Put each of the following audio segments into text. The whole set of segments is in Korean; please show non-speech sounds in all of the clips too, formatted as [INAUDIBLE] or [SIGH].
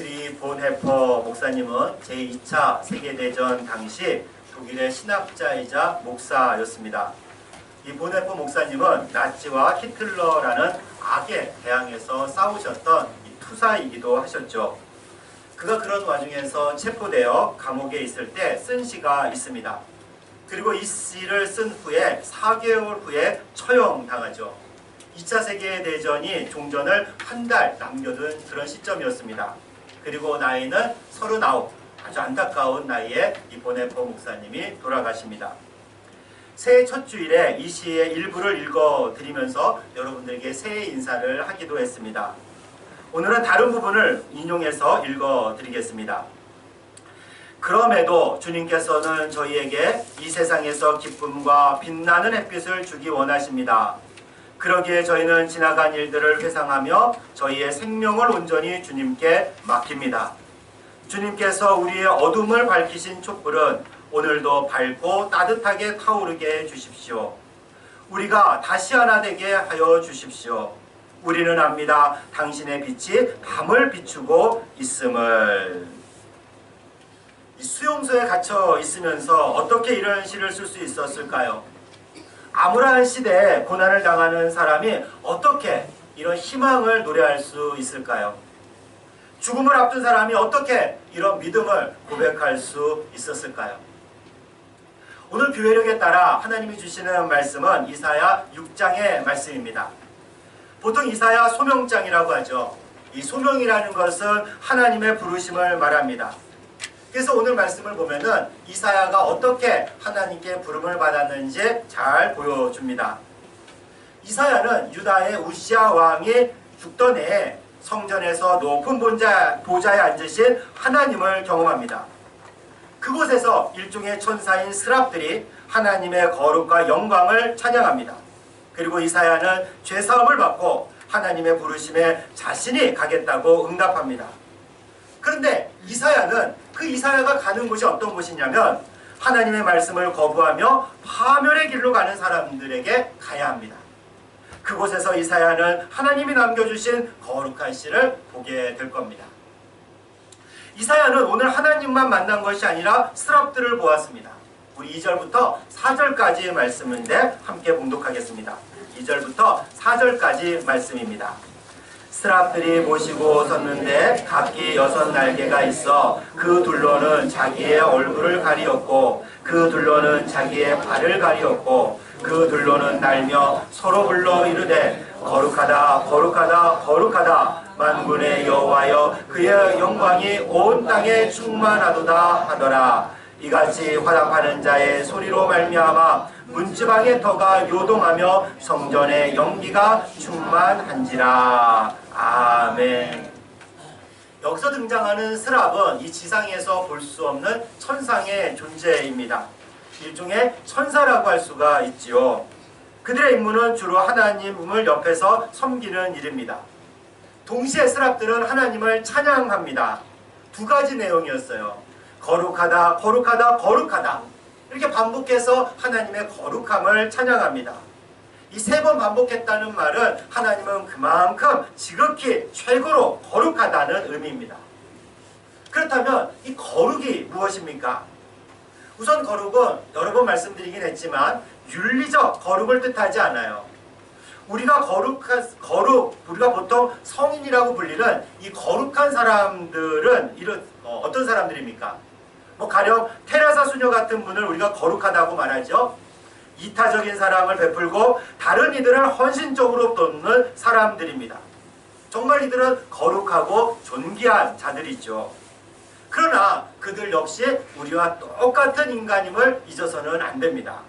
디미트리 본헤퍼 목사님은 제2차 세계대전 당시 독일의 신학자이자 목사였습니다. 이 본헤퍼 목사님은 나치와 히틀러라는 악에 대항해서 싸우셨던 투사이기도 하셨죠. 그가 그런 와중에서 체포되어 감옥에 있을 때 쓴 시가 있습니다. 그리고 이 시를 쓴 후에 4개월 후에 처형당하죠. 2차 세계대전이 종전을 한 달 남겨둔 그런 시점이었습니다. 그리고 나이는 39, 아주 안타까운 나이에 이 보네포 목사님이 돌아가십니다. 새해 첫 주일에 이 시의 일부를 읽어드리면서 여러분들에게 새해 인사를 하기도 했습니다. 오늘은 다른 부분을 인용해서 읽어드리겠습니다. 그럼에도 주님께서는 저희에게 이 세상에서 기쁨과 빛나는 햇빛을 주기 원하십니다. 그러기에 저희는 지나간 일들을 회상하며 저희의 생명을 온전히 주님께 맡깁니다. 주님께서 우리의 어둠을 밝히신 촛불은 오늘도 밝고 따뜻하게 타오르게 해 주십시오. 우리가 다시 하나 되게 하여 주십시오. 우리는 압니다. 당신의 빛이 밤을 비추고 있음을. 수용소에 갇혀 있으면서 어떻게 이런 시를 쓸 수 있었을까요? 암울한 시대에 고난을 당하는 사람이 어떻게 이런 희망을 노래할 수 있을까요? 죽음을 앞둔 사람이 어떻게 이런 믿음을 고백할 수 있었을까요? 오늘 교회력에 따라 하나님이 주시는 말씀은 이사야 6장의 말씀입니다. 보통 이사야 소명장이라고 하죠. 이 소명이라는 것은 하나님의 부르심을 말합니다. 그래서 오늘 말씀을 보면은 이사야가 어떻게 하나님께 부름을 받았는지 잘 보여줍니다. 이사야는 유다의 우시아 왕이 죽던 해에 성전에서 높은 보좌, 보좌에 앉으신 하나님을 경험합니다. 그곳에서 일종의 천사인 스랍들이 하나님의 거룩과 영광을 찬양합니다. 그리고 이사야는 죄사함을 받고 하나님의 부르심에 자신이 가겠다고 응답합니다. 그런데 이사야는 그 이사야가 가는 곳이 어떤 곳이냐면 하나님의 말씀을 거부하며 파멸의 길로 가는 사람들에게 가야 합니다. 그곳에서 이사야는 하나님이 남겨주신 거룩한 씨를 보게 될 겁니다. 이사야는 오늘 하나님만 만난 것이 아니라 스랍들을 보았습니다. 우리 2절부터 4절까지의 말씀인데 함께 봉독하겠습니다. 2절부터 4절까지 말씀입니다. 스랍들이 모시고 섰는데 각기 여섯 날개가 있어 그 둘로는 자기의 얼굴을 가리었고 그 둘로는 자기의 발을 가리었고 그 둘로는 날며 서로 불러 이르되 거룩하다 거룩하다 거룩하다. 만군의 여호와여 그의 영광이 온 땅에 충만하도다 하더라 이같이 화답하는 자의 소리로 말미암아 문지방의 터가 요동하며 성전의 연기가 충만한지라 아멘 여기서 등장하는 스랍은 이 지상에서 볼 수 없는 천상의 존재입니다. 일종의 천사라고 할 수가 있지요. 그들의 임무는 주로 하나님을 옆에서 섬기는 일입니다. 동시에 스랍들은 하나님을 찬양합니다. 두 가지 내용이었어요. 거룩하다, 거룩하다, 거룩하다. 이렇게 반복해서 하나님의 거룩함을 찬양합니다. 이 세 번 반복했다는 말은 하나님은 그만큼 지극히 최고로 거룩하다는 의미입니다. 그렇다면 이 거룩이 무엇입니까? 우선 거룩은 여러 번 말씀드리긴 했지만 윤리적 거룩을 뜻하지 않아요. 우리가 거룩한 거룩 우리가 보통 성인이라고 불리는 이 거룩한 사람들은 이런 어, 어떤 사람들입니까? 뭐 가령 테라사 수녀 같은 분을 우리가 거룩하다고 말하죠. 이타적인 사랑을 베풀고 다른 이들을 헌신적으로 돕는 사람들입니다. 정말 이들은 거룩하고 존귀한 자들이죠. 그러나 그들 역시 우리와 똑같은 인간임을 잊어서는 안 됩니다.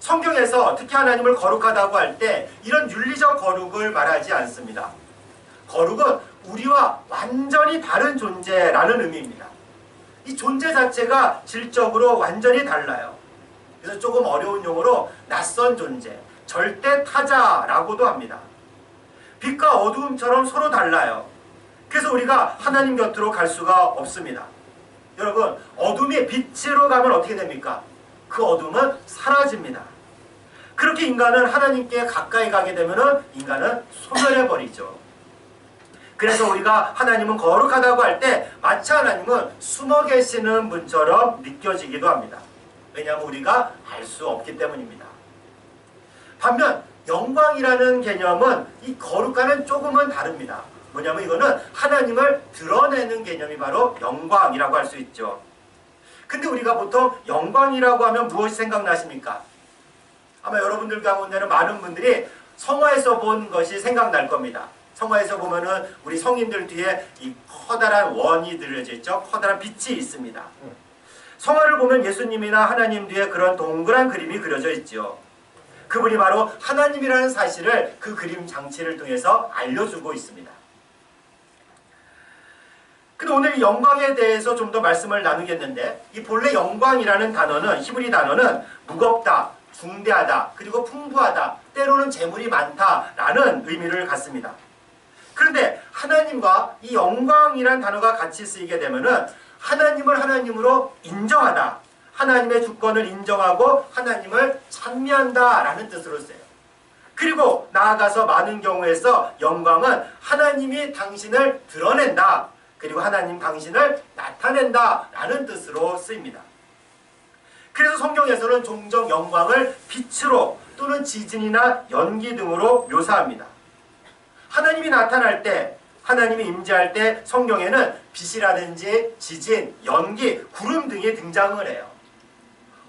성경에서 특히 하나님을 거룩하다고 할 때 이런 윤리적 거룩을 말하지 않습니다. 거룩은 우리와 완전히 다른 존재라는 의미입니다. 이 존재 자체가 질적으로 완전히 달라요. 그래서 조금 어려운 용어로 낯선 존재, 절대 타자라고도 합니다. 빛과 어두움처럼 서로 달라요. 그래서 우리가 하나님 곁으로 갈 수가 없습니다. 여러분, 어둠이 빛으로 가면 어떻게 됩니까? 그 어둠은 사라집니다. 그렇게 인간은 하나님께 가까이 가게 되면 인간은 소멸해 버리죠. 그래서 우리가 하나님은 거룩하다고 할 때 마치 하나님은 숨어 계시는 분처럼 느껴지기도 합니다. 왜냐하면 우리가 알 수 없기 때문입니다. 반면 영광이라는 개념은 이 거룩과는 조금은 다릅니다. 뭐냐면 이거는 하나님을 드러내는 개념이 바로 영광이라고 할 수 있죠. 근데 우리가 보통 영광이라고 하면 무엇이 생각나십니까? 아마 여러분들 가운데는 많은 분들이 성화에서 본 것이 생각날 겁니다. 성화에서 보면은 우리 성인들 뒤에 이 커다란 원이 들여져 있죠. 커다란 빛이 있습니다. 성화를 보면 예수님이나 하나님 뒤에 그런 동그란 그림이 그려져 있죠. 그분이 바로 하나님이라는 사실을 그 그림 장치를 통해서 알려주고 있습니다. 근데 오늘 영광에 대해서 좀 더 말씀을 나누겠는데 이 본래 영광이라는 단어는 히브리 단어는 무겁다, 중대하다, 그리고 풍부하다, 때로는 재물이 많다라는 의미를 갖습니다. 그런데 하나님과 이 영광이란 단어가 같이 쓰이게 되면은 하나님을 하나님으로 인정하다, 하나님의 주권을 인정하고 하나님을 찬미한다라는 뜻으로 써요. 그리고 나아가서 많은 경우에서 영광은 하나님이 당신을 드러낸다. 그리고 하나님 당신을 나타낸다 라는 뜻으로 쓰입니다. 그래서 성경에서는 종종 영광을 빛으로 또는 지진이나 연기 등으로 묘사합니다. 하나님이 나타날 때, 하나님이 임재할 때 성경에는 빛이라든지 지진, 연기, 구름 등이 등장을 해요.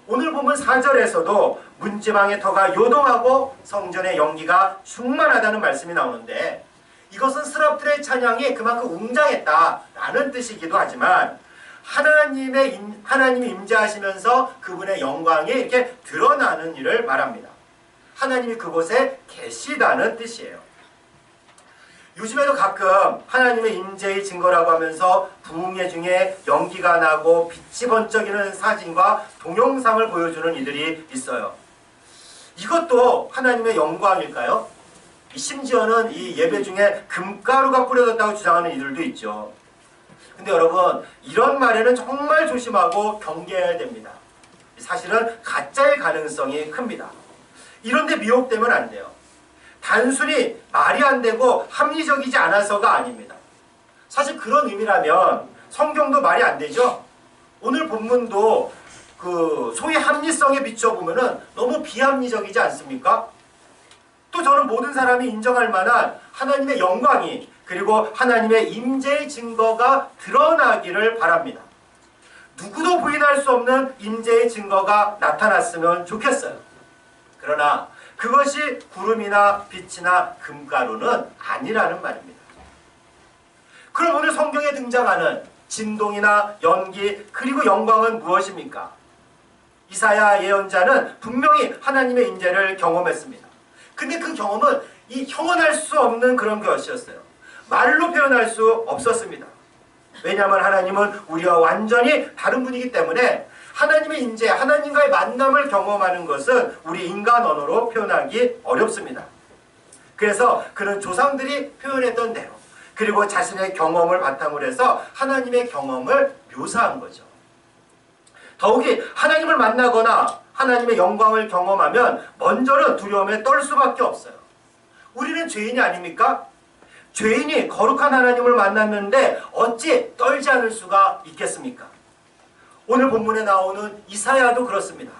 오늘 보면 4절에서도 문지방의 터가 요동하고 성전의 연기가 충만하다는 말씀이 나오는데 이것은 스랍들의 찬양이 그만큼 웅장했다라는 뜻이기도 하지만 하나님의 임, 하나님이 임재하시면서 그분의 영광이 이렇게 드러나는 일을 말합니다. 하나님이 그곳에 계시다는 뜻이에요. 요즘에도 가끔 하나님의 임재의 증거라고 하면서 부흥회 중에 연기가 나고 빛이 번쩍이는 사진과 동영상을 보여주는 이들이 있어요. 이것도 하나님의 영광일까요? 심지어는 이 예배 중에 금가루가 뿌려졌다고 주장하는 이들도 있죠. 근데 여러분 이런 말에는 정말 조심하고 경계해야 됩니다. 사실은 가짜의 가능성이 큽니다. 이런데 미혹되면 안 돼요. 단순히 말이 안 되고 합리적이지 않아서가 아닙니다. 사실 그런 의미라면 성경도 말이 안 되죠. 오늘 본문도 그 소위 합리성에 비춰보면은 너무 비합리적이지 않습니까? 또 저는 모든 사람이 인정할 만한 하나님의 영광이 그리고 하나님의 임재의 증거가 드러나기를 바랍니다. 누구도 부인할 수 없는 임재의 증거가 나타났으면 좋겠어요. 그러나 그것이 구름이나 빛이나 금가루는 아니라는 말입니다. 그럼 오늘 성경에 등장하는 진동이나 연기 그리고 영광은 무엇입니까? 이사야 예언자는 분명히 하나님의 임재를 경험했습니다. 근데 그 경험은 이 형언할 수 없는 그런 것이었어요. 말로 표현할 수 없었습니다. 왜냐하면 하나님은 우리와 완전히 다른 분이기 때문에 하나님의 인재, 하나님과의 만남을 경험하는 것은 우리 인간 언어로 표현하기 어렵습니다. 그래서 그는 조상들이 표현했던 대로 그리고 자신의 경험을 바탕으로 해서 하나님의 경험을 묘사한 거죠. 더욱이 하나님을 만나거나 하나님의 영광을 경험하면 먼저는 두려움에 떨 수밖에 없어요. 우리는 죄인이 아닙니까? 죄인이 거룩한 하나님을 만났는데 어찌 떨지 않을 수가 있겠습니까? 오늘 본문에 나오는 이사야도 그렇습니다.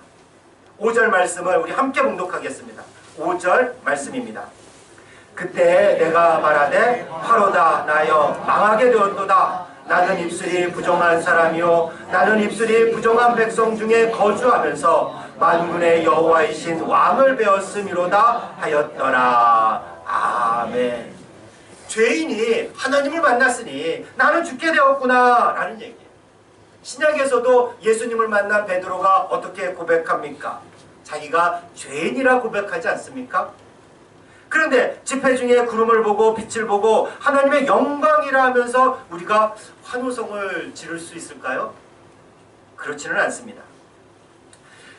5절 말씀을 우리 함께 봉독하겠습니다. 5절 말씀입니다. 그때 내가 말하되 화로다 나여 망하게 되었도다 나는 입술이 부정한 사람이요 나는 입술이 부정한 백성 중에 거주하면서 만군의 여호와이신 왕을 배웠음이로다 하였더라 아멘 죄인이 하나님을 만났으니 나는 죽게 되었구나 라는 얘기예요 신약에서도 예수님을 만난 베드로가 어떻게 고백합니까? 자기가 죄인이라 고백하지 않습니까? 그런데 집회 중에 구름을 보고 빛을 보고 하나님의 영광이라 하면서 우리가 환호성을 지를 수 있을까요? 그렇지는 않습니다.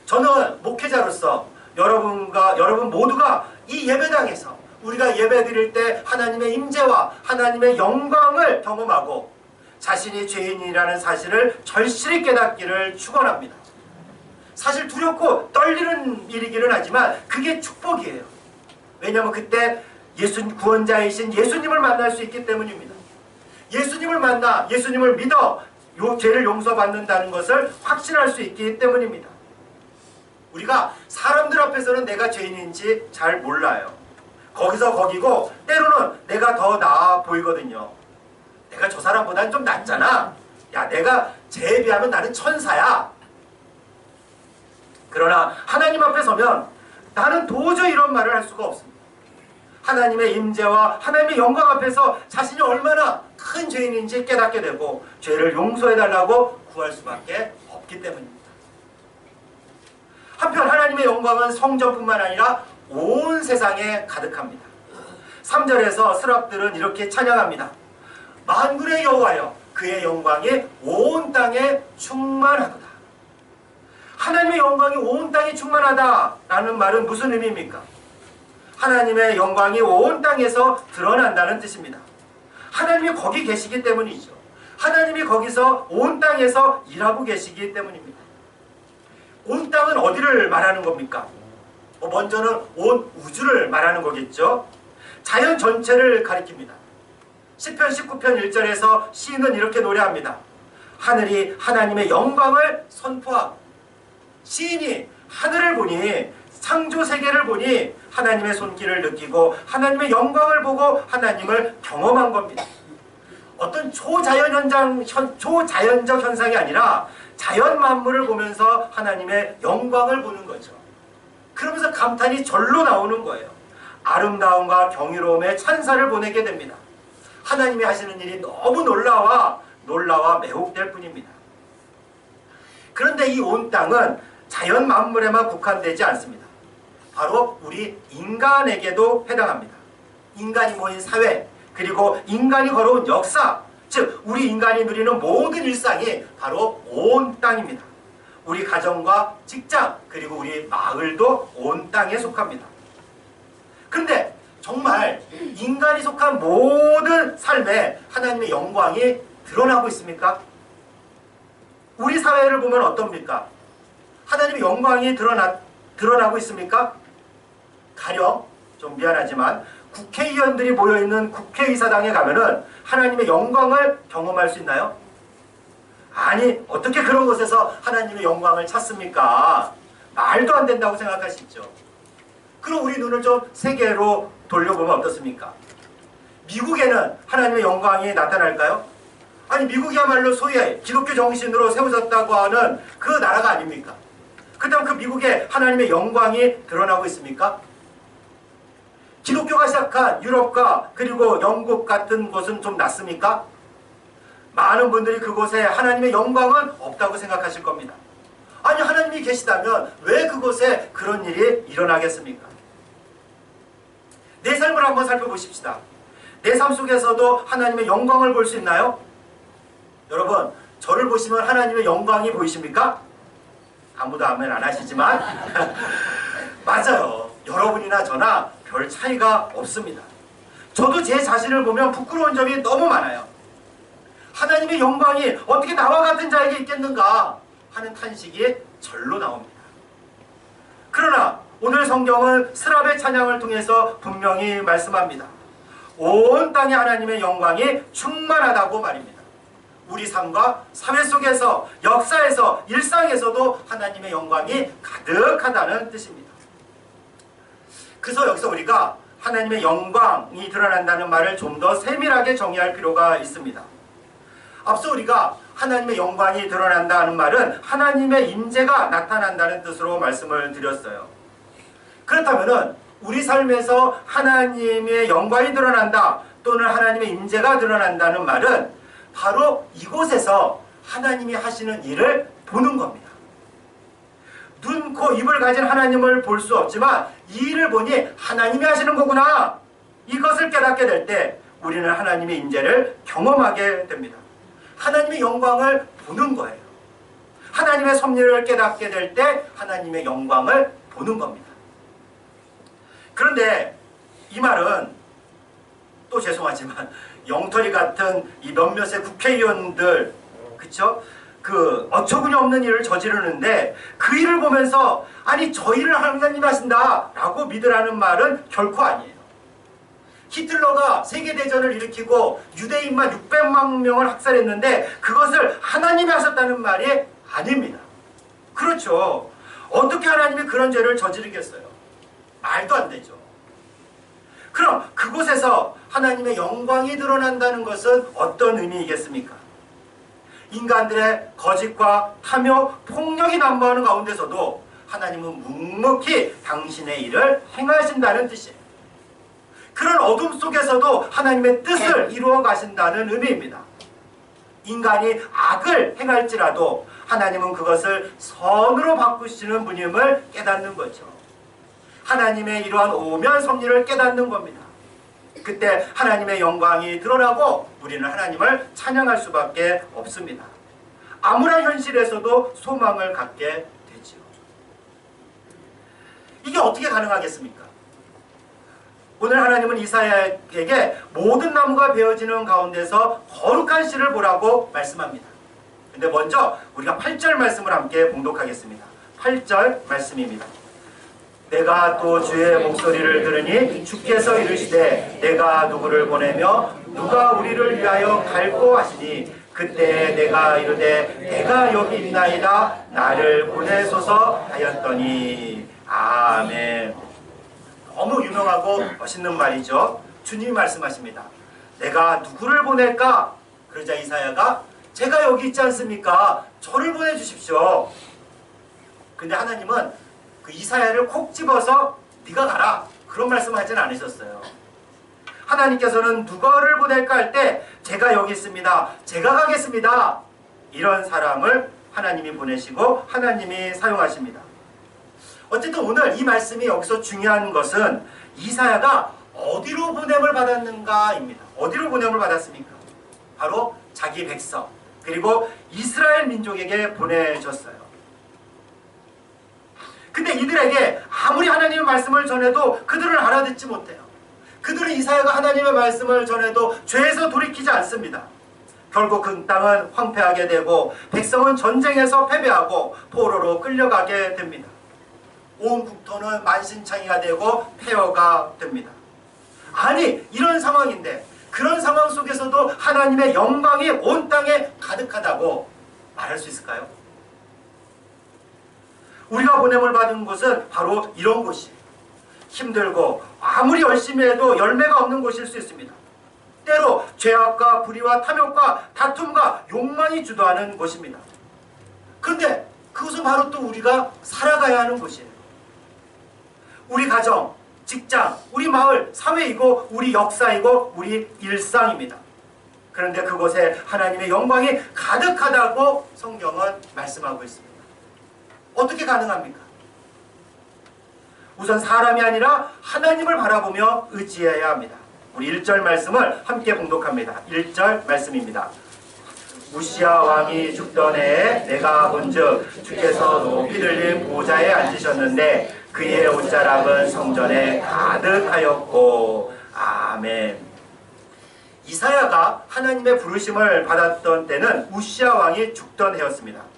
저는 목회자로서 여러분과 여러분 모두가 이 예배당에서 우리가 예배 드릴 때 하나님의 임재와 하나님의 영광을 경험하고 자신이 죄인이라는 사실을 절실히 깨닫기를 축원합니다. 사실 두렵고 떨리는 일이기는 하지만 그게 축복이에요. 왜냐하면 그때 예수 구원자이신 예수님을 만날 수 있기 때문입니다. 예수님을 만나 예수님을 믿어 요 죄를 용서받는다는 것을 확신할 수 있기 때문입니다. 우리가 사람들 앞에서는 내가 죄인인지 잘 몰라요. 거기서 거기고 때로는 내가 더 나아 보이거든요. 내가 저 사람보다는 좀 낫잖아. 야, 내가 쟤에 비하면 나는 천사야. 그러나 하나님 앞에 서면 나는 도저히 이런 말을 할 수가 없습니다. 하나님의 임재와 하나님의 영광 앞에서 자신이 얼마나 큰 죄인인지 깨닫게 되고 죄를 용서해 달라고 구할 수밖에 없기 때문입니다. 한편 하나님의 영광은 성전뿐만 아니라 온 세상에 가득합니다. 3절에서 스랍들은 이렇게 찬양합니다. 만군의 여호와여 그의 영광이 온 땅에 충만하도다. 하나님의 영광이 온 땅에 충만하다라는 말은 무슨 의미입니까? 하나님의 영광이 온 땅에서 드러난다는 뜻입니다. 하나님이 거기 계시기 때문이죠. 하나님이 거기서 온 땅에서 일하고 계시기 때문입니다. 온 땅은 어디를 말하는 겁니까? 뭐 먼저는 온 우주를 말하는 거겠죠. 자연 전체를 가리킵니다. 10편 19편 1절에서 시인은 이렇게 노래합니다. 하늘이 하나님의 영광을 선포하고 시인이 하늘을 보니 창조 세계를 보니 하나님의 손길을 느끼고 하나님의 영광을 보고 하나님을 경험한 겁니다. 어떤 초자연 현장, 현, 초자연적 현상이 아니라 자연 만물을 보면서 하나님의 영광을 보는 거죠. 그러면서 감탄이 절로 나오는 거예요. 아름다움과 경이로움의 찬사를 보내게 됩니다. 하나님이 하시는 일이 너무 놀라와 놀라와 매혹될 뿐입니다. 그런데 이 온 땅은 자연 만물에만 국한되지 않습니다. 바로 우리 인간에게도 해당합니다. 인간이 모인 사회, 그리고 인간이 걸어온 역사, 즉 우리 인간이 누리는 모든 일상이 바로 온 땅입니다. 우리 가정과 직장, 그리고 우리 마을도 온 땅에 속합니다. 그런데 정말 인간이 속한 모든 삶에 하나님의 영광이 드러나고 있습니까? 우리 사회를 보면 어떻습니까? 하나님의 영광이 드러나, 드러나고 있습니까? 가령, 좀 미안하지만, 국회의원들이 모여있는 국회의사당에 가면은 하나님의 영광을 경험할 수 있나요? 아니, 어떻게 그런 곳에서 하나님의 영광을 찾습니까? 말도 안 된다고 생각하시죠? 그럼 우리 눈을 좀 세계로 돌려보면 어떻습니까? 미국에는 하나님의 영광이 나타날까요? 아니 미국이야말로 소위 기독교 정신으로 세워졌다고 하는 그 나라가 아닙니까? 그다음 그 미국에 하나님의 영광이 드러나고 있습니까? 기독교가 시작한 유럽과 그리고 영국 같은 곳은 좀 낫습니까? 많은 분들이 그곳에 하나님의 영광은 없다고 생각하실 겁니다. 아니 하나님이 계시다면 왜 그곳에 그런 일이 일어나겠습니까? 내 삶을 한번 살펴보십시다. 내 삶 속에서도 하나님의 영광을 볼 수 있나요? 여러분, 저를 보시면 하나님의 영광이 보이십니까? 아무도 아멘 안 하시지만 [LAUGHS] 맞아요. 여러분이나 저나 별 차이가 없습니다. 저도 제 자신을 보면 부끄러운 점이 너무 많아요. 하나님의 영광이 어떻게 나와 같은 자에게 있겠는가 하는 탄식이 절로 나옵니다. 그러나 오늘 성경은 스랍의 찬양을 통해서 분명히 말씀합니다. 온 땅에 하나님의 영광이 충만하다고 말입니다. 우리 삶과 사회 속에서 역사에서 일상에서도 하나님의 영광이 가득하다는 뜻입니다. 그래서 여기서 우리가 하나님의 영광이 드러난다는 말을 좀 더 세밀하게 정의할 필요가 있습니다. 앞서 우리가 하나님의 영광이 드러난다는 말은 하나님의 임재가 나타난다는 뜻으로 말씀을 드렸어요. 그렇다면은 우리 삶에서 하나님의 영광이 드러난다 또는 하나님의 임재가 드러난다는 말은 바로 이곳에서 하나님이 하시는 일을 보는 겁니다. 눈, 코, 입을 가진 하나님을 볼 수 없지만 이 일을 보니 하나님이 하시는 거구나. 이것을 깨닫게 될 때 우리는 하나님의 임재를 경험하게 됩니다. 하나님의 영광을 보는 거예요. 하나님의 섭리를 깨닫게 될 때 하나님의 영광을 보는 겁니다. 그런데 이 말은 또 죄송하지만 [LAUGHS] 영털이 같은 이 몇몇의 국회의원들 그쵸? 그 어처구니 없는 일을 저지르는데 그 일을 보면서 아니 저 일을 하나님 하신다 라고 믿으라는 말은 결코 아니에요. 히틀러가 세계대전을 일으키고 유대인만 600만 명을 학살했는데 그것을 하나님이 하셨다는 말이 아닙니다. 그렇죠. 어떻게 하나님이 그런 죄를 저지르겠어요? 말도 안 되죠. 그럼 그곳에서 하나님의 영광이 드러난다는 것은 어떤 의미이겠습니까? 인간들의 거짓과 탐욕, 폭력이 난무하는 가운데서도 하나님은 묵묵히 당신의 일을 행하신다는 뜻이에요. 그런 어둠 속에서도 하나님의 뜻을 이루어 가신다는 의미입니다. 인간이 악을 행할지라도 하나님은 그것을 선으로 바꾸시는 분임을 깨닫는 거죠. 하나님의 이러한 오면 섭리를 깨닫는 겁니다. 그때 하나님의 영광이 드러나고 우리는 하나님을 찬양할 수밖에 없습니다. 아무런 현실에서도 소망을 갖게 되지요. 이게 어떻게 가능하겠습니까? 오늘 하나님은 이사야에게 모든 나무가 베어지는 가운데서 거룩한 씨를 보라고 말씀합니다. 근데 먼저 우리가 8절 말씀을 함께 봉독하겠습니다. 8절 말씀입니다. 내가 또 주의 목소리를 들으니 주께서 이르시되 내가 누구를 보내며 누가 우리를 위하여 갈고 하시니 그때 내가 이르되 내가 여기 있나이다. 나를 보내소서 하였더니. 아멘. 너무 유명하고 멋있는 말이죠. 주님이 말씀하십니다. 내가 누구를 보낼까? 그러자 이사야가 제가 여기 있지 않습니까? 저를 보내주십시오. 근데 하나님은 그 이사야를 콕 집어서 네가 가라 그런 말씀하지는 않으셨어요. 하나님께서는 누가를 보낼까 할 때 제가 여기 있습니다. 제가 가겠습니다. 이런 사람을 하나님이 보내시고 하나님이 사용하십니다. 어쨌든 오늘 이 말씀이 여기서 중요한 것은 이사야가 어디로 보냄을 받았는가입니다. 어디로 보냄을 받았습니까? 바로 자기 백성 그리고 이스라엘 민족에게 보내졌어요. 근데 이들에게 아무리 하나님의 말씀을 전해도 그들은 알아듣지 못해요. 그들은 이사야가 하나님의 말씀을 전해도 죄에서 돌이키지 않습니다. 결국 그 땅은 황폐하게 되고 백성은 전쟁에서 패배하고 포로로 끌려가게 됩니다. 온 국토는 만신창이가 되고 폐허가 됩니다. 아니 이런 상황인데 그런 상황 속에서도 하나님의 영광이 온 땅에 가득하다고 말할 수 있을까요? 우리가 보냄을 받은 곳은 바로 이런 곳이에요. 힘들고 아무리 열심히 해도 열매가 없는 곳일 수 있습니다. 때로 죄악과 불의와 탐욕과 다툼과 욕망이 주도하는 곳입니다. 그런데 그것은 바로 또 우리가 살아가야 하는 곳이에요. 우리 가정, 직장, 우리 마을, 사회이고 우리 역사이고 우리 일상입니다. 그런데 그곳에 하나님의 영광이 가득하다고 성경은 말씀하고 있습니다. 어떻게 가능합니까? 우선 사람이 아니라 하나님을 바라보며 의지해야 합니다. 우리 1절 말씀을 함께 봉독합니다. 1절 말씀입니다. 우시아 왕이 죽던 해에 내가 본즉 주께서 높이 들린 보좌에 앉으셨는데 그의 옷자락은 성전에 가득하였고 아멘 이사야가 하나님의 부르심을 받았던 때는 우시아 왕이 죽던 해였습니다.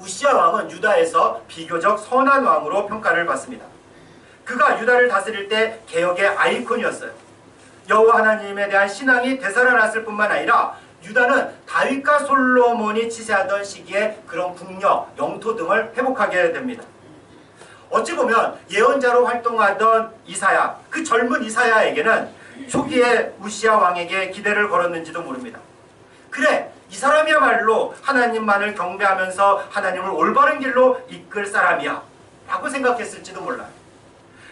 우시아 왕은 유다에서 비교적 선한 왕으로 평가를 받습니다. 그가 유다를 다스릴 때 개혁의 아이콘이었어요. 여호와 하나님에 대한 신앙이 되살아났을 뿐만 아니라 유다는 다윗과 솔로몬이 치세하던 시기에 그런 국력, 영토 등을 회복하게 됩니다. 어찌 보면 예언자로 활동하던 이사야, 그 젊은 이사야에게는 초기에 우시아 왕에게 기대를 걸었는지도 모릅니다. 그래, 이 사람이야말로 하나님만을 경배하면서 하나님을 올바른 길로 이끌 사람이야 라고 생각했을지도 몰라요.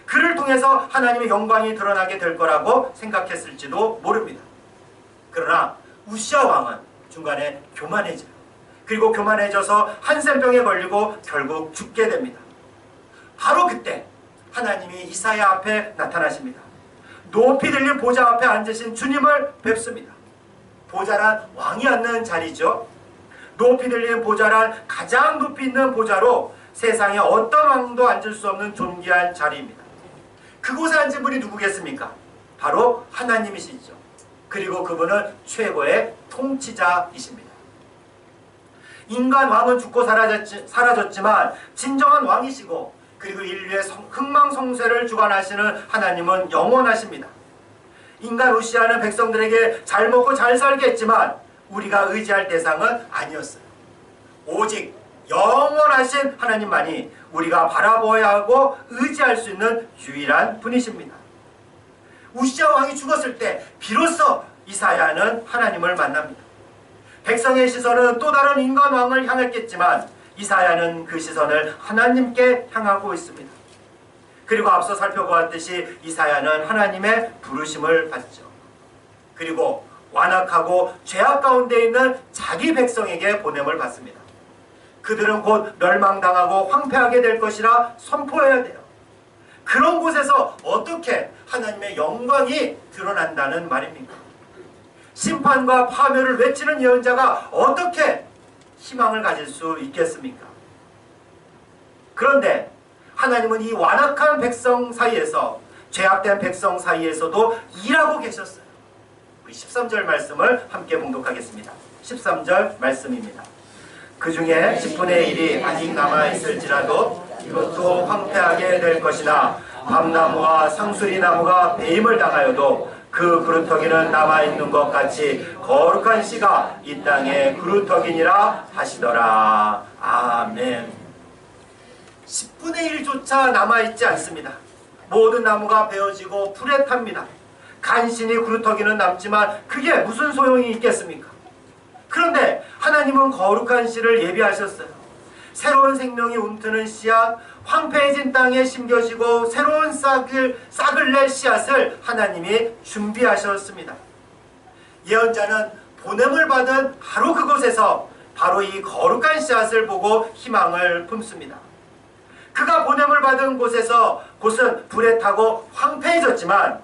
그를 통해서 하나님의 영광이 드러나게 될 거라고 생각했을지도 모릅니다. 그러나 우시아 왕은 중간에 교만해져요. 그리고 교만해져서 한센병에 걸리고 결국 죽게 됩니다. 바로 그때 하나님이 이사야 앞에 나타나십니다. 높이 들린 보좌 앞에 앉으신 주님을 뵙습니다. 보좌란 왕이 앉는 자리죠. 높이 들린 보좌란 가장 높이 있는 보좌로 세상에 어떤 왕도 앉을 수 없는 존귀한 자리입니다. 그곳에 앉은 분이 누구겠습니까? 바로 하나님이시죠. 그리고 그분은 최고의 통치자이십니다. 인간 왕은 죽고 사라졌지, 사라졌지만 진정한 왕이시고 그리고 인류의 흥망성쇠를 주관하시는 하나님은 영원하십니다. 인간 우시하는 백성들에게 잘 먹고 잘 살겠지만 우리가 의지할 대상은 아니었어요. 오직 영원하신 하나님만이 우리가 바라보아야 하고 의지할 수 있는 유일한 분이십니다. 우시아 왕이 죽었을 때 비로소 이사야는 하나님을 만납니다. 백성의 시선은 또 다른 인간 왕을 향했겠지만 이사야는 그 시선을 하나님께 향하고 있습니다. 그리고 앞서 살펴보았듯이 이사야는 하나님의 부르심을 받죠. 그리고 완악하고 죄악 가운데 있는 자기 백성에게 보냄을 받습니다. 그들은 곧 멸망당하고 황폐하게 될 것이라 선포해야 돼요. 그런 곳에서 어떻게 하나님의 영광이 드러난다는 말입니까? 심판과 파멸을 외치는 예언자가 어떻게 희망을 가질 수 있겠습니까? 그런데 하나님은 이 완악한 백성 사이에서 죄악된 백성 사이에서도 일하고 계셨어요. 우리 13절 말씀을 함께 봉독하겠습니다. 13절 말씀입니다. 그 중에 10분의 1이 아직 남아있을지라도 이것도 황폐하게 될 것이나 밤나무와 상수리나무가 배임을 당하여도 그 그루터기는 남아있는 것 같이 거룩한 씨가 이 땅에 그루터기니라 하시더라. 아멘. 10분의 1조차 남아있지 않습니다. 모든 나무가 베어지고 불에 탑니다. 간신히 그루터기는 남지만 그게 무슨 소용이 있겠습니까? 그런데 하나님은 거룩한 씨를 예비하셨어요. 새로운 생명이 움트는 씨앗, 황폐해진 땅에 심겨지고 새로운 싹을, 싹을 낼 씨앗을 하나님이 준비하셨습니다. 예언자는 보냄을 받은 바로 그곳에서 바로 이 거룩한 씨앗을 보고 희망을 품습니다. 그가 보냄을 받은 곳에서 곳은 불에 타고 황폐해졌지만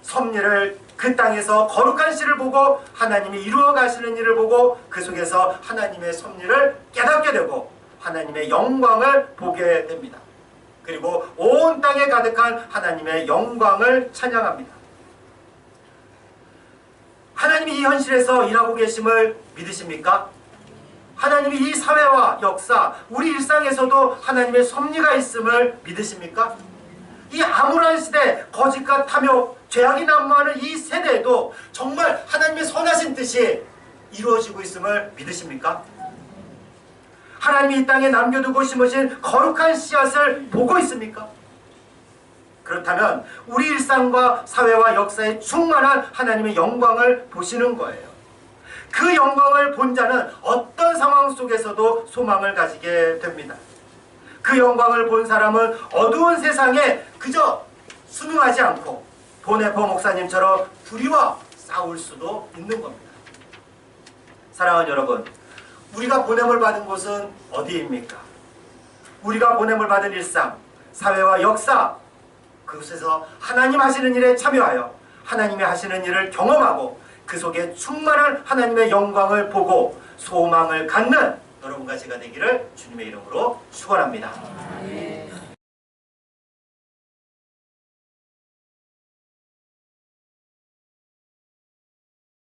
섭리를 그 땅에서 거룩한 씨를 보고 하나님이 이루어 가시는 일을 보고 그 속에서 하나님의 섭리를 깨닫게 되고 하나님의 영광을 보게 됩니다. 그리고 온 땅에 가득한 하나님의 영광을 찬양합니다. 하나님이 이 현실에서 일하고 계심을 믿으십니까? 하나님이 이 사회와 역사, 우리 일상에서도 하나님의 섭리가 있음을 믿으십니까? 이 암울한 시대, 거짓과 탐욕, 죄악이 난무하는 이 세대에도 정말 하나님의 선하신 뜻이 이루어지고 있음을 믿으십니까? 하나님이 이 땅에 남겨두고 심으신 거룩한 씨앗을 보고 있습니까? 그렇다면 우리 일상과 사회와 역사에 충만한 하나님의 영광을 보시는 거예요. 그 영광을 본 자는 상황 속에서도 소망을 가지게 됩니다. 그 영광을 본 사람은 어두운 세상에 그저 순응하지 않고 보네퍼 목사님처럼 불의와 싸울 수도 있는 겁니다. 사랑하는 여러분, 우리가 보냄을 받은 곳은 어디입니까? 우리가 보냄을 받은 일상, 사회와 역사, 그곳에서 하나님 하시는 일에 참여하여 하나님이 하시는 일을 경험하고 그 속에 충만한 하나님의 영광을 보고 소망을 갖는 여러분과 제가 되기를 주님의 이름으로 축원합니다.